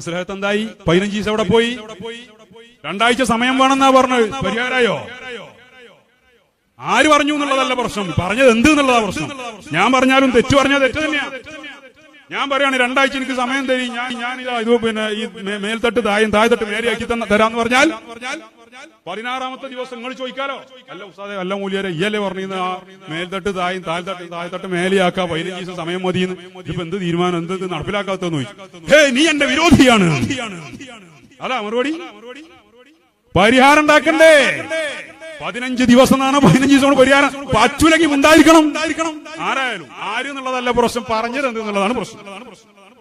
മസ്ലഹത്ത് എന്തായി പതിനഞ്ച് ദിവസം അവിടെ പോയി. രണ്ടാഴ്ച സമയം വേണമെന്നാ പറഞ്ഞത്. പരിഹാരമായോ? ആര് പറഞ്ഞു എന്നുള്ളതല്ല പ്രശ്നം. പറഞ്ഞത് എന്ത് എന്നുള്ളതാ പ്രശ്നം. ഞാൻ പറഞ്ഞാലും തെറ്റു പറഞ്ഞാൽ തെറ്റ് തന്നെയാ. ഞാൻ പറയാണ് രണ്ടാഴ്ച എനിക്ക് സമയം തരും. ഞാൻ ഞാനിതാ ഇത് പിന്നെ ഈ മേൽത്തട്ട് തായും താഴെത്തട്ട് മേലെയാക്കി തന്ന തരാന്ന് പറഞ്ഞാൽ പതിനാറാമത്തെ ദിവസം നിങ്ങൾ ചോദിക്കാലോ. അല്ല ഉസ്താദെ അല്ല മൂല്യരെ ഇയല്ലേ പറഞ്ഞിരുന്ന? ആ മേൽത്തട്ട് തായും താഴ്ത്തട്ട് താഴ്ത്തട്ട് മേലെയാക്കാ. പതിനഞ്ച് ദിവസം സമയം മതിയെന്ന്. ഇപ്പൊ എന്ത് തീരുമാനം? എന്ത് നടപ്പിലാക്കാത്തെന്ന് ഹേ നീ എന്റെ വിരോധിയാണ്. അതാ മറുപടി. പരിഹാരം ഉണ്ടാക്കണ്ടേ? പതിനഞ്ച് ദിവസം എന്നാണ് പതിനഞ്ച് ദിവസം പരിഹാരം. പറ്റൂലെങ്കിൽ ഉണ്ടായിരിക്കണം ആരായാലും. ആര് എന്നുള്ളതല്ല പ്രശ്നം. പറഞ്ഞത് എന്നുള്ളതാണ് പ്രശ്നം.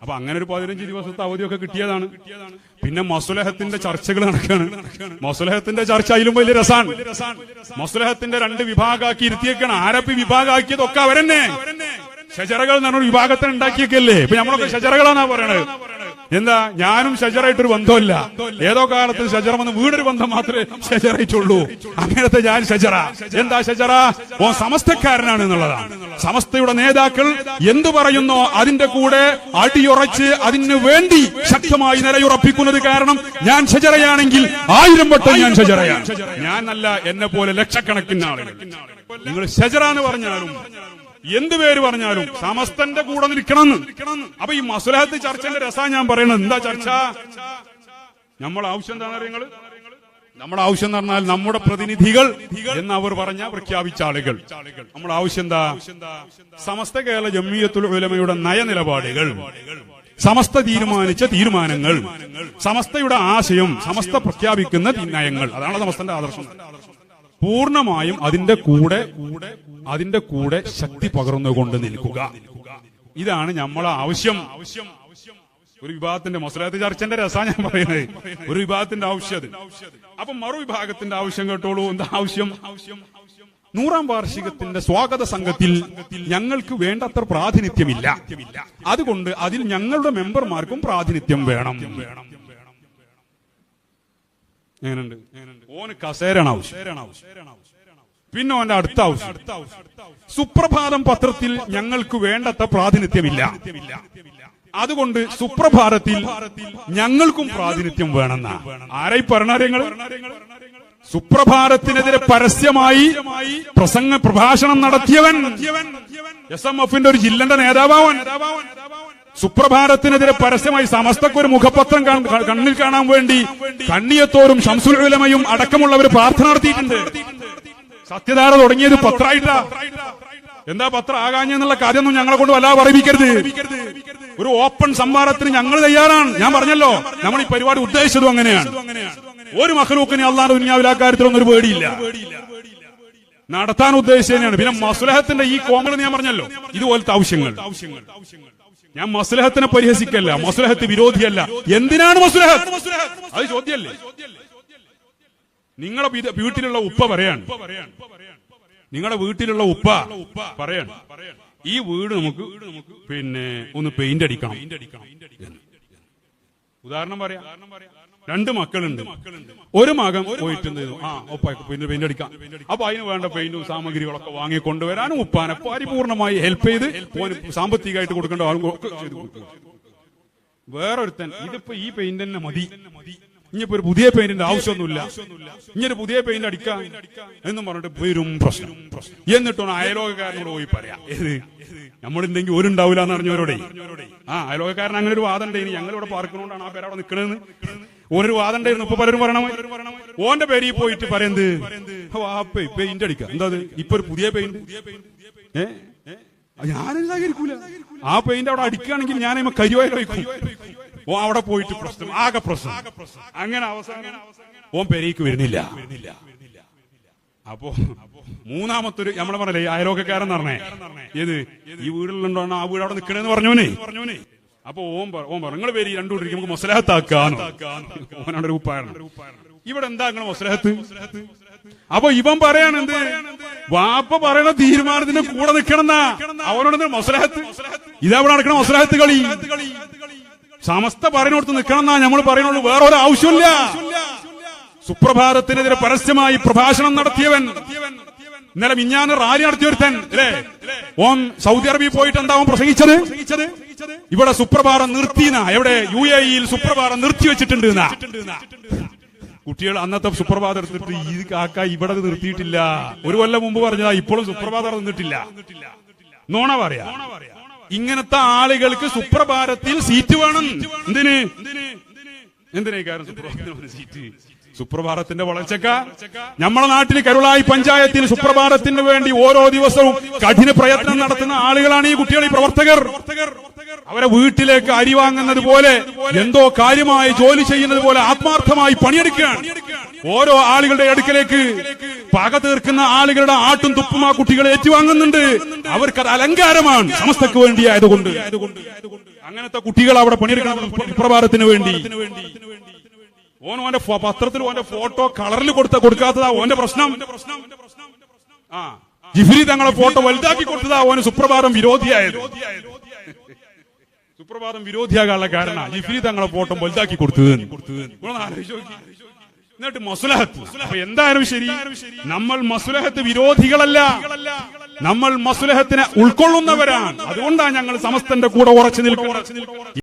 അപ്പൊ അങ്ങനെ ഒരു പതിനഞ്ച് ദിവസത്തെ അവധിയൊക്കെ കിട്ടിയതാണ്. പിന്നെ മസുലഹത്തിന്റെ ചർച്ചകൾ നടക്കാണ്. മസുലഹത്തിന്റെ ചർച്ച അതിലും വലിയ രസാണ് മസുലഹത്തിന്റെ രണ്ട് വിഭാഗമാക്കി ഇരുത്തിയേക്കാണ്. ആരപ്പി വിഭാഗമാക്കിയതൊക്കെ അവരെന്നെ. ഷജറകൾ എന്ന് പറഞ്ഞ വിഭാഗത്തിന് ഉണ്ടാക്കിയൊക്കെയല്ലേ ഇപ്പൊ നമ്മളൊക്കെ ഷജറകളാണ് പറയണത്. എന്താ ഞാനും ഷജറായിട്ടൊരു ബന്ധമില്ല ഏതോ കാലത്ത് ഷജറ വന്ന് വീടൊരു ബന്ധം മാത്രമേ ഷജറായിട്ടുള്ളൂ. അങ്ങനത്തെ ഞാൻ ഷജറ. എന്താ ഷജറ? ഓ സമസ്തക്കാരനാണ് എന്നുള്ളതാണ്. സമസ്തയുടെ നേതാക്കൾ എന്തു പറയുന്നോ അതിന്റെ കൂടെ അടിയുറച്ച് അതിനു വേണ്ടി ശക്തമായി നിലയുറപ്പിക്കുന്നത് കാരണം ഞാൻ ഷജറയാണെങ്കിൽ ആയിരം വട്ടം ഞാൻ ഷജറയാണ്. ഞാനല്ല എന്നെ പോലെ ലക്ഷക്കണക്കിന് ആളുകൾ. നിങ്ങൾ ഷജറ എന്ന് പറഞ്ഞാലും എന്ത് പേര് പറഞ്ഞാലും സമസ്തന്റെ കൂടെ നിൽക്കണം അപ്പൊ ഈ മസുലഹത്ത് ചർച്ചന്റെ രസാ ഞാൻ പറയുന്നത് എന്താ ചർച്ച? നമ്മൾ ആവശ്യം എന്താണ് നിങ്ങൾ നമ്മുടെ ആവശ്യം എന്ന് പറഞ്ഞാൽ നമ്മുടെ പ്രതിനിധികൾ എന്ന് അവർ പറഞ്ഞ പ്രഖ്യാപിച്ച ആളുകൾ. നമ്മുടെ ആവശ്യം എന്താ? സമസ്ത കേരള ജമ്മിയത്തുൽ ഉലമയുടെ നയനിലപാടുകൾ. സമസ്ത തീരുമാനിച്ച തീരുമാനങ്ങൾ. സമസ്തയുടെ ആശയം സമസ്ത പ്രഖ്യാപിക്കുന്ന നയങ്ങൾ. അതാണ് സമസ്തന്റെ ആദർശം. പൂർണമായും അതിന്റെ കൂടെ അതിന്റെ കൂടെ ശക്തി പകർന്നുകൊണ്ട് നിൽക്കുക. ഇതാണ് നമ്മളെ ആവശ്യം. ഒരു വിഭാഗത്തിന്റെ മൊസലാത്ത് ചർച്ചന്റെ രസാ ഞാൻ പറയുന്നത്. ഒരു വിഭാഗത്തിന്റെ ആവശ്യം അത്. അപ്പൊ മറുവിഭാഗത്തിന്റെ ആവശ്യം കേട്ടോളൂ. എന്താ ആവശ്യം? നൂറാം വാർഷികത്തിന്റെ സ്വാഗത സംഘത്തിൽ ഞങ്ങൾക്ക് വേണ്ടത്ര പ്രാതിനിധ്യമില്ല. അതുകൊണ്ട് അതിൽ ഞങ്ങളുടെ മെമ്പർമാർക്കും പ്രാതിനിധ്യം വേണം വേണം. എങ്ങനെയുണ്ട് ഓന് കസേരാണ് ആവശ്യം പിന്നെ ഓന്റെ അടുത്ത ആവശ്യം സുപ്രഭാതം പത്രത്തിൽ ഞങ്ങൾക്ക് വേണ്ടത്ര പ്രാതിനിധ്യമില്ല. അതുകൊണ്ട് സുപ്രഭാതത്തിൽ ഞങ്ങൾക്കും പ്രാതിനിധ്യം വേണമെന്ന. ആരായി പറഞ്ഞാര്യങ്ങൾ സുപ്രഭാതത്തിനെതിരെ പരസ്യമായി പ്രസംഗ പ്രഭാഷണം നടത്തിയവൻ എസ് എം എഫിന്റെ ഒരു ജില്ലന്റെ നേതാവാവൻ. സുപ്രഭാതത്തിനെതിരെ പരസ്യമായി സമസ്തക്ക് ഒരു മുഖപത്രം കണ്ണിൽ കാണാൻ വേണ്ടി കണ്ണിയത്തോറും ഷംസുൽ ഉലമയും അടക്കമുള്ളവർ പ്രാർത്ഥന നടത്തിയിട്ടുണ്ട്. സത്യധാര തുടങ്ങിയത് പത്രായിട്ടാ. എന്താ പത്രം ആകാഞ്ഞെന്നുള്ള കാര്യമൊന്നും ഞങ്ങളെ കൊണ്ട് വല്ലാതെ പറയിപ്പിക്കരുത്. ഒരു ഓപ്പൺ സംവാദത്തിന് ഞങ്ങൾ തയ്യാറാണ്. ഞാൻ പറഞ്ഞല്ലോ നമ്മൾ ഈ പരിപാടി ഉദ്ദേശിച്ചതും അങ്ങനെയാണ്. ഒരു മഹലൂക്കിന് അള്ളാഹ് ദുനിയാവിൽ കാര്യത്തിലൊന്നും ഒരു പേടിയില്ല. നടത്താൻ ഉദ്ദേശിച്ചതിനാണ് പിന്നെ മസുലഹത്തിന്റെ ഈ കോമൾ ഞാൻ പറഞ്ഞല്ലോ ഇതുപോലത്തെ ആവശ്യങ്ങൾ. ഞാൻ മസ്ലഹത്തിനെ പരിഹസിക്കല്ല മസ്ലഹത്ത് വിരോധിയല്ല. എന്തിനാണ് മസ്ലഹത്ത്? അത് ചോദ്യല്ലേ നിങ്ങളെ വീട്ടിലുള്ള ഉപ്പ പറയാണ്. നിങ്ങളുടെ വീട്ടിലുള്ള ഉപ്പ പറയാണ്. ഈ വീട് നമുക്ക് പിന്നെ ഒന്ന് പെയിന്റ് അടിക്കണം. ഉദാഹരണം പറയാം. രണ്ട് മക്കളുണ്ട്. ഒരു മകൻ പോയിട്ട് ആ ഒപ്പായി പിന്നെ പെയിന്റ് അടിക്കാം. അപ്പൊ അതിന് വേണ്ട പെയിന്റും സാമഗ്രികളൊക്കെ വാങ്ങി കൊണ്ടുവരാനും ഉപ്പാനെ പരിപൂർണമായി ഹെൽപ്പ് ചെയ്ത് സാമ്പത്തികമായിട്ട് കൊടുക്കേണ്ട ആളും ചെയ്ത് വേറൊരുത്തൻ ഇതിപ്പോ ഈ പെയിന്റ് തന്നെ മതി. ഇനിയിപ്പോ ഒരു പുതിയ പെയിന്റിന്റെ ആവശ്യമൊന്നുമില്ല. ഇനിയൊരു പുതിയ പെയിന്റ് അടിക്കാം എന്നും പറഞ്ഞിട്ട് വരും പ്രശ്നം. എന്നിട്ടാണ് അയലോകക്കാരനോട് പോയി പറയാം. ഏത്? ഒരു ഉണ്ടാവില്ല എന്ന് അറിഞ്ഞവരോടെ. ആ അയലോകക്കാരൻ അങ്ങനെ ഒരു വാദം ഉണ്ടായിരുന്നു ഞങ്ങൾ ഇവിടെ പാർക്കുന്നോണ്ടാണ് ആ പേര് അവിടെ നിൽക്കണെന്ന് ഒരു വാദം ഉണ്ടായിരുന്നു ഇപ്പൊ പലരും പറയണം. ഓന്റെ പേരിൽ പോയിട്ട് പറയുന്നത് വാപ്പേ പെയിന്റ് അടിക്കാം. എന്താ? ഇപ്പൊ ഒരു പുതിയ പെയിന്റ്. ഏ? ഞാനും സഹകരിക്കൂല ആ പെയിന്റ് അവിടെ അടിക്കുകയാണെങ്കിൽ ഞാൻ കരിവായി വയ്ക്കും ഓ അവിടെ പോയിട്ട് പ്രശ്നം ആകെ പ്രശ്നം. അങ്ങനെ അവസാനം ഓൻ പെരേക്ക് വരുന്നില്ല. അപ്പോ മൂന്നാമത്തൊരു നമ്മളെ പറഞ്ഞല്ലേ ഈ അയലോക്കക്കാരൻ പറഞ്ഞേ. ഏത്? ഈ വീടിലുണ്ടോ ആ വീട് അവിടെ നിക്കണേന്ന് പറഞ്ഞോനെ. പറഞ്ഞോനെ അപ്പൊ ഓം ഓം പറഞ്ഞു നിങ്ങൾ പേര് രണ്ടു കൂടി നമുക്ക് മൊസലഹത്താക്കാന്ന്. ഓനവിടെ ഒരു ഇവിടെ എന്താ നിങ്ങൾ മൊസലഹത്ത്? അപ്പൊ ഇവൻ പറയാണ് എന്ത്? വാപ്പ പറയണ തീരുമാനത്തിന്റെ കൂടെ നിൽക്കണമെന്നാ അവനോട് മൊസലഹത്ത്? ഇതവിടെ നടക്കണ മൊസലഹത്ത് കളി. സമസ്ത പറയുന്നിടത്ത് നിൽക്കണമെന്നാ നമ്മൾ പറയുന്നുള്ളൂ. വേറെ ഒരു ആവശ്യമില്ല സുപ്രഭാതത്തിനെതിരെ പരസ്യമായി പ്രഭാഷണം നടത്തിയവൻ ഇന്നലെ മിഞ്ഞാന്ന് റാലി നടത്തിയൊരുത്തൻ അല്ലേ? ഓൻ സൗദി അറേബ്യയിൽ പോയിട്ട് എന്താവും പ്രസംഗിച്ചത്? ഇവിടെ സുപ്രഭാതം നിർത്തിന എവിടെ? യു എ ഇയിൽ സുപ്രഭാതം നിർത്തി വെച്ചിട്ടുണ്ട് കുട്ടികൾ അന്നത്തെ സുപ്രഭാതം എടുത്തിട്ട് ഈ കാക്ക ഇവിടെ നിർത്തിയിട്ടില്ല. ഒരു കൊല്ലം മുമ്പ് പറഞ്ഞതാ ഇപ്പോഴും സുപ്രഭാതം നിന്നിട്ടില്ല. നോണ പറയാ. ഇങ്ങനത്തെ ആളുകൾക്ക് സുപ്രഭാരത്തിൽ സീറ്റ് വേണം. എന്തിന്? എന്തിനാ സീറ്റ്? സുപ്രഭാതത്തിന്റെ വളർച്ചക്ക നമ്മളെ നാട്ടിൽ കരുളായി പഞ്ചായത്തിൽ സുപ്രഭാതത്തിന് വേണ്ടി ഓരോ ദിവസവും കഠിന പ്രയത്നം നടത്തുന്ന ആളുകളാണ് ഈ കുട്ടികൾ ഈ പ്രവർത്തകർ. അവരെ വീട്ടിലേക്ക് അരി വാങ്ങുന്നത് പോലെ എന്തോ കാര്യമായി ജോലി ചെയ്യുന്നത് പോലെ ആത്മാർത്ഥമായി പണിയെടുക്കുകയാണ്. ഓരോ ആളുകളുടെ അടുക്കലേക്ക് പക തീർക്കുന്ന ആളുകളുടെ ആട്ടും തുപ്പും ആ കുട്ടികൾ ഏറ്റുവാങ്ങുന്നുണ്ട്. അവർക്കത് അലങ്കാരമാണ് സമസ്തക്ക് വേണ്ടി ആയതുകൊണ്ട് അങ്ങനത്തെ കുട്ടികൾ അവിടെ പണിയെടുക്കണം പ്രഭാതത്തിന് വേണ്ടി. ഓൻ ഓന്റെ പത്രത്തിൽ ഓന്റെ ഫോട്ടോ കളറിൽ കൊടുത്ത കൊടുക്കാത്തതാ ഓന്റെ പ്രശ്നം. ആ. ജിഫിരി തങ്ങളെ ഫോട്ടോ വലുതാക്കി കൊടുത്തതാ ഓന് സുപ്രഭാതം വിരോധിയായത്. സുപ്രഭാതം വിരോധിയാകാനുള്ള കാരണം ജിഫിരി തങ്ങളെ ഫോട്ടോ വലുതാക്കി കൊടുത്തത്. കൊടുത്തത്. എന്നിട്ട് മസുലഹത്ത്. എന്തായാലും ശരി നമ്മൾ മസുലഹത്ത് വിരോധികളല്ല. നമ്മൾ മസുലഹത്തിനെ ഉൾക്കൊള്ളുന്നവരാണ്. അതുകൊണ്ടാണ് ഞങ്ങൾ സമസ്തന്റെ കൂടെ ഉറച്ചു നിൽക്കുന്നത്.